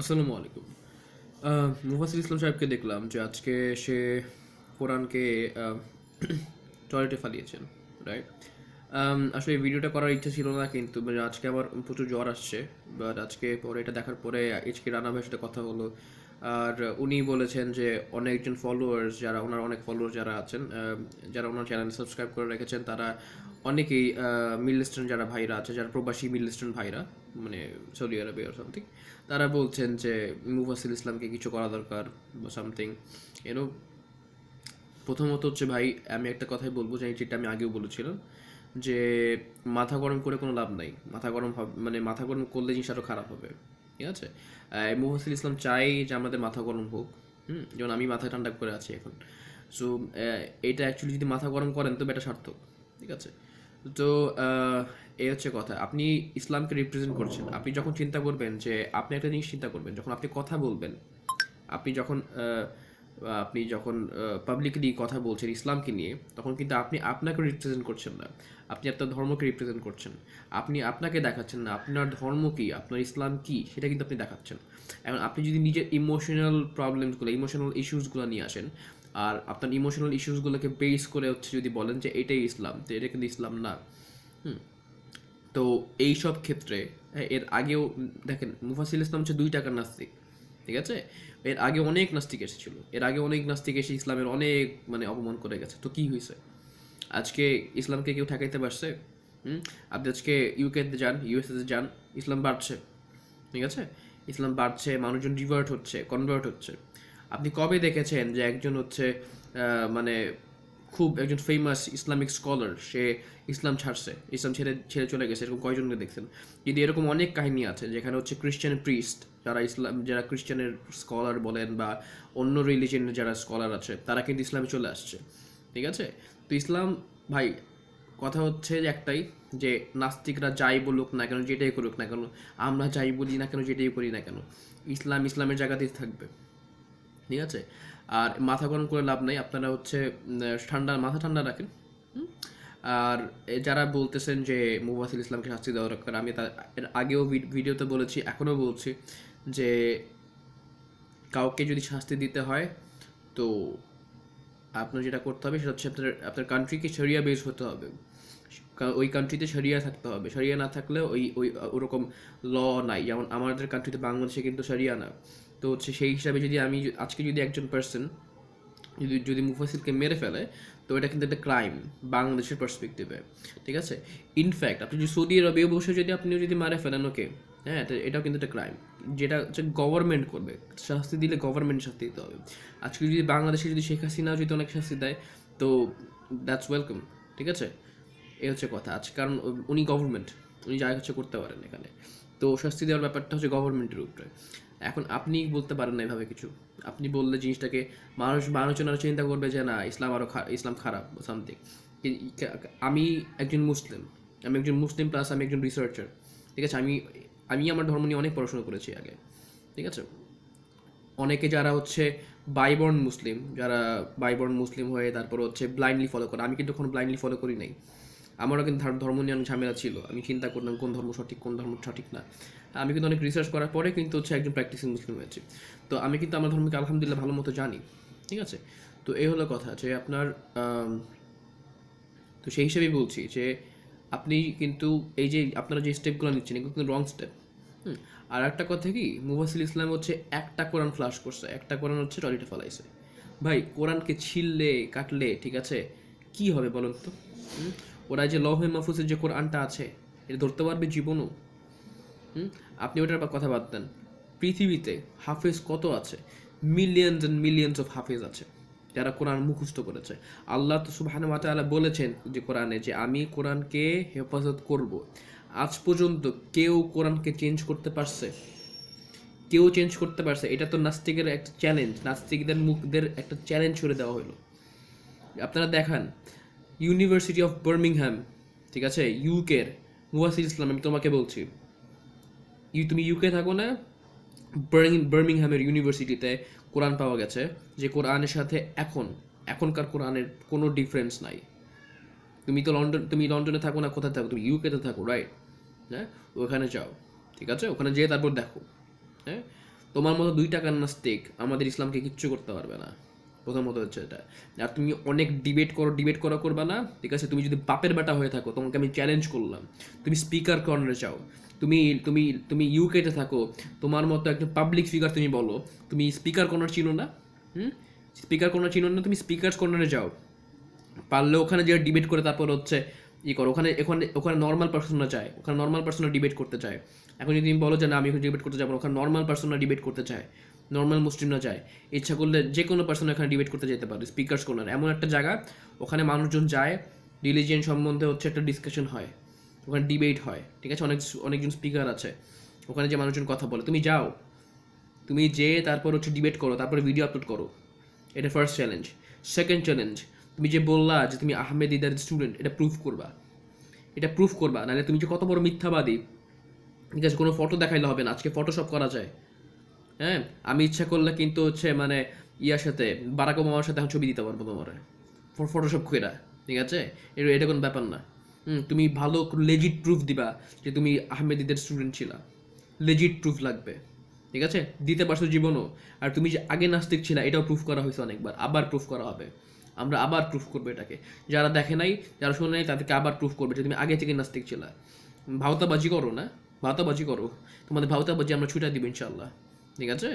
আসসালামু আলাইকুম। মুফাসিল ইসলাম সাহেবকে দেখলাম যে আজকে সে কোরআনকে টয়লেটে ফালিয়েছেন রাইট আসলে ভিডিওটা করার ইচ্ছা ছিল না, কিন্তু মানে আজকে আবার প্রচুর জ্বর আসছে বাট আজকে পরে এটা দেখার পরে আজকে রানা ভাইয়ের সাথে কথা হলো। আর উনি বলেছেন যে অনেকজন ফলোয়ার্স যারা ওনার অনেক ফলোয়ার যারা আছেন যারা ওনার চ্যানেল সাবস্ক্রাইব করে রেখেছেন, তারা অনেকেই মিডল ইস্টার্ন যারা ভাইরা আছে, যারা প্রবাসী মিডল ইস্টার্ন ভাইরা মানে সৌদি আরবে আর সামথিং তারা বলছেন যে মুফাসিল ইসলামকে কিছু করা দরকার বা সামথিং এনো প্রথমত হচ্ছে ভাই, আমি একটা কথাই বলব যে যেটা আমি আগেও বলেছিলাম, যে মাথা গরম করে কোনো লাভ নাই। মাথা গরম হবে মানে মাথা গরম করলে জিনিস আরও খারাপ হবে। ঠিক আছে? মুহসিল ইসলাম চাই যে আমাদের মাথা গরম হোক, হুম? যেমন আমি মাথা ঠান্ডা করে আছি এখন। সো এটা অ্যাকচুয়ালি যদি মাথা গরম করেন তো এটা সার্থক, ঠিক আছে? তো এই হচ্ছে কথা। আপনি ইসলামকে রিপ্রেজেন্ট করছেন। আপনি যখন চিন্তা করবেন যে, আপনি একটা জিনিস চিন্তা করবেন, যখন আপনি কথা বলবেন, আপনি যখন আপনি যখন পাবলিকলি কথা বলছেন ইসলামকে নিয়ে তখন কিন্তু আপনি আপনাকে রিপ্রেজেন্ট করছেন না। আপনি আপনার ধর্মকে রিপ্রেজেন্ট করছেন। আপনি আপনাকে দেখাচ্ছেন না আপনার ধর্ম কি আপনার ইসলাম কি সেটা কিন্তু আপনি দেখাচ্ছেন। এখন আপনি যদি নিজের ইমোশনাল প্রবলেমসগুলো ইমোশনাল ইস্যুসগুলো নিয়ে আসেন আর আপনার ইমোশনাল ইস্যুসগুলোকে বেস করে হচ্ছে যদি বলেন যে এটাই ইসলাম তো এটা কিন্তু ইসলাম না। হুম। তো এই সব ক্ষেত্রে হ্যাঁ, এর আগেও দেখেন মুফাসিল ইসলাম হচ্ছে দুই টাকার নাস্তিক। ঠিক আছে? এর আগে অনেক নাস্তিক এসেছিল। এর আগে অনেক নাস্তিক এসে ইসলামের অনেক মানে অপমান করে গেছে। তো কি হয়েছে? আজকে ইসলামকে কেউ ঠেকাইতে পারছে? হুম? আপনি আজকে ইউকেতে যান ইউএসএতে যান, ইসলাম বাড়ছে। ঠিক আছে? ইসলাম বাড়ছে, মানুষজন রিভার্ট হচ্ছে কনভার্ট হচ্ছে। আপনি কবে দেখেছেন যে একজন হচ্ছে মানে খুব একজন ফেমাস ইসলামিক স্কলার সে ইসলাম ছাড়ছে, ইসলাম ছেড়ে ছেড়ে চলে গেছে, এরকম কয়জনকে দেখছেন? কিন্তু এরকম অনেক কাহিনী আছে যেখানে হচ্ছে খ্রিস্টান প্রিস্ট যারা ইসলাম, যারা খ্রিস্টানের স্কলার বলেন বা অন্য রিলিজনের যারা স্কলার আছে, তারা কিন্তু ইসলামে চলে আসছে, ঠিক আছে তো ইসলাম, ভাই, কথা হচ্ছে একটাই যে নাস্তিকরা যাই বলুক না কেন, যেটাই করুক না কেন, আমরা যাই বলি না কেন, যেটাই করি না কেন, ইসলাম ইসলামের জায়গাতেই থাকবে, ঠিক আছে আর মাথা গরম করে লাভ নাই, আপনারা হচ্ছে ঠান্ডা, মাথা ঠান্ডা রাখেন? আর যারা বলতেছেন যে মুবাসিল ইসলামকে শাস্তি দেওয়া দরকার, আমি তার আগেও ভিড- ভিডিওতে বলেছি, এখনও বলছি যে কাউকে যদি শাস্তি দিতে হয়, তো আপনার যেটা করতে হবে সেটা হচ্ছে আপনার আপনার কান্ট্রিকে শরিয়া বেস হতে হবে। ওই কান্ট্রিতে শরিয়া থাকতে হবে। শরিয়া না থাকলে ওই ওই, ওরকম ল নাই। যেমন আমাদের কান্ট্রিতে বাংলাদেশে কিন্তু শরিয়া না। তো হচ্ছে সেই হিসাবে যদি আমি আজকে যদি একজন পার্সন যদি যদি মুফাসিলকে মেরে ফেলে, তো এটা কিন্তু একটা ক্রাইম বাংলাদেশের পার্সপেক্টিভে ঠিক আছে? ইনফ্যাক্ট আপনি যদি সৌদি আরবেও বসে যদি আপনি যদি মারে ফেলেন ওকে হ্যাঁ এটাও কিন্তু একটা ক্রাইম যেটা হচ্ছে গভর্নমেন্ট করবে, শাস্তি দিলে গভর্নমেন্ট শাস্তি দিতে হবে। আজকে যদি বাংলাদেশে যদি শেখ হাসিনা যদি অনেক শাস্তি দেয়, তো দ্যাটস ওয়েলকাম ঠিক আছে? এই হচ্ছে কথা, আজ কারণ উনি গভর্নমেন্ট উনি যা হচ্ছে করতে পারেন এখানে। তো শাস্তি দেওয়ার ব্যাপারটা হচ্ছে গভর্নমেন্টের উপরে। এখন আপনি বলতে পারেন না এভাবে কিছু। আপনি বললে জিনিসটাকে মানুষ মানুষজন আরও চিন্তা করবে যে, না, ইসলাম আরও ইসলাম খারাপ সামথিং আমি একজন মুসলিম। আমি একজন মুসলিম প্লাস আমি একজন রিসার্চার ঠিক আছে? আমি আমি আমার ধর্ম নিয়ে অনেক পড়াশোনা করেছি আগে। ঠিক আছে? অনেকে যারা হচ্ছে বাইবর্ন মুসলিম, যারা বাইবর্ন মুসলিম হয়ে তারপর হচ্ছে ব্লাইন্ডলি ফলো করে, আমি কিন্তু কোনো ব্লাইন্ডলি ফলো করি নাই। আমারও কিন্তু ধর- ধর্ম নিয়ে অনেক ঝামেলা ছিল। আমি চিন্তা করলাম কোন ধর্ম সঠিক, কোন ধর্ম সঠিক না। আমি কিন্তু অনেক রিসার্চ করার পরে কিন্তু হচ্ছে একজন প্র্যাকটিসিং মুসলিম হয়েছি। তো আমি কিন্তু আমার ধর্মকে আলহামদুলিল্লাহ ভালো মতো জানি। ঠিক আছে? তো এই হলো কথা যে আপনার তো সেই হিসেবেই বলছি যে আপনি কিন্তু এই যে আপনারা যে স্টেপগুলো নিচ্ছেন, এগুলো কিন্তু রং স্টেপ হুম? আর একটা কথা কি? মুবাসিল ইসলাম হচ্ছে একটা কোরআন ফ্লাশ করছে। একটা কোরআন হচ্ছে টয়লেটে ফেলাইছে। ভাই, কোরআনকে ছিললে কাটলে, ঠিক আছে? কি হবে বলুন তো? ওরা যে লহে মাহফুজের যে কোরআনটা আছে, এটা ধরতে পারবে জীবনও। হুম? আপনি ওটার কথা বাদ দেন। পৃথিবীতে হাফেজ কত আছে? মিলিয়নস অ্যান্ড মিলিয়নস অফ হাফেজ আছে, যারা কোরআন মুখস্থ করেছে। আল্লাহ তো সুবহান তাআলা বলেছেন যে কোরআনে যে আমি কোরআনকে হেফাজত করব। আজ পর্যন্ত কেউ কোরআনকে চেঞ্জ করতে পারছে? কেউ চেঞ্জ করতে পারছে? এটা তো নাস্তিকের একটা চ্যালেঞ্জ নাস্তিকদের মুখদের একটা চ্যালেঞ্জ করে দেওয়া হলো আপনারা দেখান ইউনিভার্সিটি অফ বার্মিংহ্যাম ঠিক আছে? ইউকের মুয়াসির ইসলাম আমি তোমাকে বলছি। ইউ তুমি ইউকে থাকো না? বার্মিং বার্মিংহ্যামের ইউনিভার্সিটিতে কোরআন পাওয়া গেছে, যে কোরআনের সাথে এখন, এখনকার কোরআনের কোনো ডিফারেন্স নাই। তুমি তো লন্ডন তুমি লন্ডনে থাকো না, কোথায় থাকো? তুমি ইউকেতে থাকো রাইট হ্যাঁ? ওখানে যাও, ঠিক আছে? ওখানে যেয়ে তারপর দেখো হ্যাঁ? তোমার মতো দুই টাকার নাস্তিক আমাদের ইসলামকে কিচ্ছু করতে পারবে না। প্রথমত হচ্ছে এটা। আর তুমি অনেক ডিবেট করো ডিবেট করা করবা না, ঠিক আছে? তুমি যদি বাপের বেটা হয়ে থাকো, তোমাকে আমি চ্যালেঞ্জ করলাম। তুমি স্পিকার কর্নারে চাও তুমি তুমি তুমি ইউকেতে থাকো, তোমার মতো একটা পাবলিক ফিগার তুমি বলো, তুমি স্পিকার কর্নার চিনো না? হুম? স্পিকার কর্নার চিনো না, তুমি স্পিকার কর্নারে যাও। পারলে ওখানে যে ডিবেট করে তারপর হচ্ছে ই করো। ওখানে ওখানে ওখানে নর্মাল পার্সনরা চায় ওখানে নর্মাল পার্সনরা ডিবেট করতে চায়। এখন যদি তুমি বলো যে না, আমি ডিবেট করতে যাব ওখানে নর্মাল পার্সনরা ডিবেট করতে চায়। নর্মাল মুসলিমরা যায়, ইচ্ছা করলে যে কোনো পার্সন এখানে ডিবেট করতে যেতে পারে স্পিকার্স কর্নার এমন একটা জায়গা, ওখানে মানুষজন যায় রিলিজিয়ান সম্বন্ধে হচ্ছে একটা ডিসকাশন হয়, ওখানে ডিবেট হয়, ঠিক আছে? অনেক, অনেকজন স্পিকার আছে, ওখানে যে মানুষজন কথা বলে, তুমি যাও, তুমি যে তারপর হচ্ছে ডিবেট করো, তারপরে ভিডিও আপলোড করো। এটা ফার্স্ট চ্যালেঞ্জ সেকেন্ড চ্যালেঞ্জ তুমি যে বললা যে তুমি আহমেদ ইদার স্টুডেন্ট এটা প্রুফ করবা। এটা প্রুফ করবা, নাহলে তুমি যে কত বড় মিথ্যাবাদী, ঠিক আছে? কোনো ফটো দেখাইলে হবে না, আজকে ফটোশপ করা যায়। হ্যাঁ আমি ইচ্ছা করলে কিন্তু হচ্ছে মানে ইয়ার সাথে, বারাক ওবামার সাথে এখন ছবি দিতে পারব তোমার। ফটোশপ করে ঠিক আছে? এটা কোনো ব্যাপার না। তুমি ভালো লেজিট প্রুফ দিবা যে তুমি আহমেদিদের স্টুডেন্ট ছিলা। লেজিট প্রুফ লাগবে, ঠিক আছে? দিতে পারছ জীবনও। আর তুমি যে আগে নাস্তিক ছিলা, এটাও প্রুফ করা হয়েছে অনেকবার। আবার প্রুফ করা হবে। আমরা আবার প্রুফ করব এটাকে। যারা দেখে নাই, যারা শুনে নাই, তাদেরকে আবার প্রুফ করবে যে তুমি আগে থেকে নাস্তিক ছিলা। ভাওতাবাজি করো না? ভাওতাবাজি করো। তোমাদের ভাওতাবাজি আমরা ছুটা দিব ইনশাল্লাহ ঠিক আছে